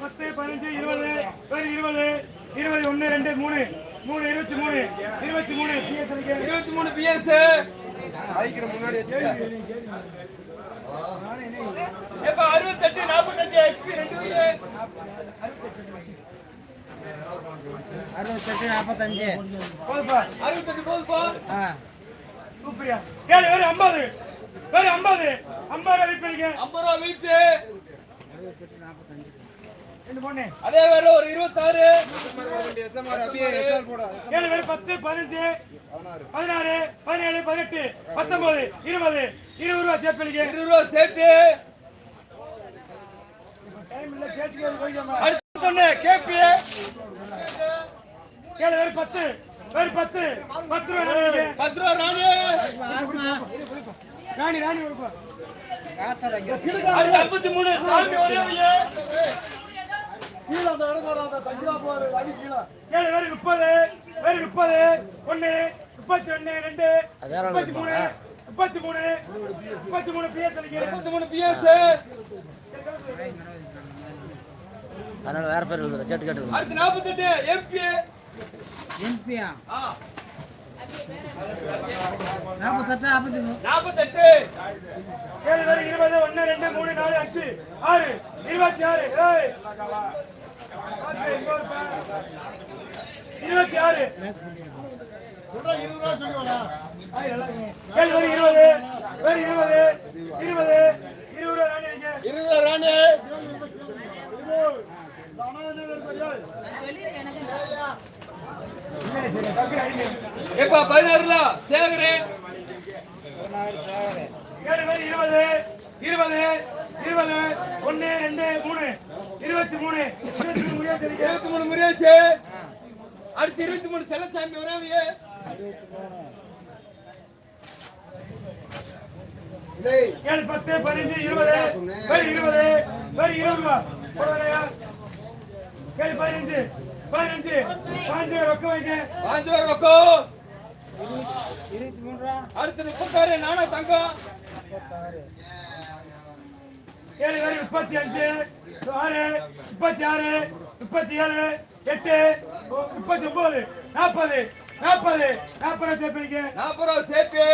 பத்து பதினஞ்சு இருபது இருபது இருபது ஒன்று ரெண்டு மூணு மூணு இருபத்தி மூணு இருபத்தி மூணு பிஎஸ்எலுக்கு இருபத்தி மூணு பிஎஸ். ஏப்பா அறுபத்தெட்டு நாற்பத்தஞ்சு எக்ஸ்பி ரெண்டு வீடு அறுபத்தெட்டு நாற்பத்தஞ்சு போதுப்பா அறுபத்தெட்டு போதுப்பா ஆ. சூப்பரியா. கேளு வேறு ஐம்பது. வேறு ஐம்பது. ஐம்பது ரூபா வெயிட் பண்ணிக்க ஐம்பது ரூபா வீட்டு ரெண்டு பொண்ணு. அதே வேற ஒரு இருபத்தாறு. ஏழு பேர் பத்து பதினஞ்சு. பதினாறு பதினேழு பதினெட்டு பத்தொன்பது இருபது. இருபது ரூபா சேர்த்து இருபது ரூபா சேர்த்து. டைம் இல்ல கேட்டு போய்க்காம அடுத்து ஒண்ணு கேபி. ஏழு பேர் பத்து பேர் பத்து பத்து ரூபா பத்து ரூபா ராணி. ராணி ராணி ஐம்பத்தி மூணு சாமி ஒரே வையே. கீழே அந்த இடத்துல அந்த தஞ்சாவூர் வழி கீழே. ஏழு பேர் முப்பது பேர் முப்பது ஒண்ணு முப்பத்தி ஒண்ணு ரெண்டு முப்பத்தி மூணு முப்பத்தி மூணு முப்பத்தி மூணு பிஎஸ் முப்பத்தி மூணு பிஎஸ் அதனால வேற பேர் கேட்டு கேட்டு அடுத்து நாற்பத்தெட்டு எம்பி எம்பியா நாற்பத்தெட்டு நாற்பத்தி மூணு நாற்பத்தெட்டு ஏழு இருபது ஒண்ணு ரெண்டு மூணு நாலு அஞ்சு ஆறு இருபத்தி ஆறு இருபத்தி ஆறு இருபது இருபது இருபது இருபது இருபது ரூபா ராணி வைங்க இருபது ரூபா ராணி எப்பா பதினாறுல? சேகரு. இருபது இருபது இருபது ஒண்ணு ரெண்டு மூணு. இருபத்தி மூணு. இருபத்தி மூணு முருகேசு. அடுத்து இருபத்தி மூணு செல்லசாமி ஒரேவியே ஏழு பத்து பதினஞ்சு இருபது இருபது இருபது ஏழு பதினஞ்சு. பதினஞ்சு. ரூபா ரொக்கம் வைங்க. பாஞ்சு ரூபா ரொக்கம் இருபத்தி மூணு ரூபா அடுத்து முப்பத்தாறு நானா தங்கம். ஏழு முப்பத்தி அஞ்சு ஆறு முப்பத்தி ஆறு முப்பத்தி ஏழு எட்டு முப்பத்தி ஒன்பது நாற்பது நாற்பது நாற்பது ரூபா சேர்ப்பீங்க நாற்பது ரூபா சேர்த்து.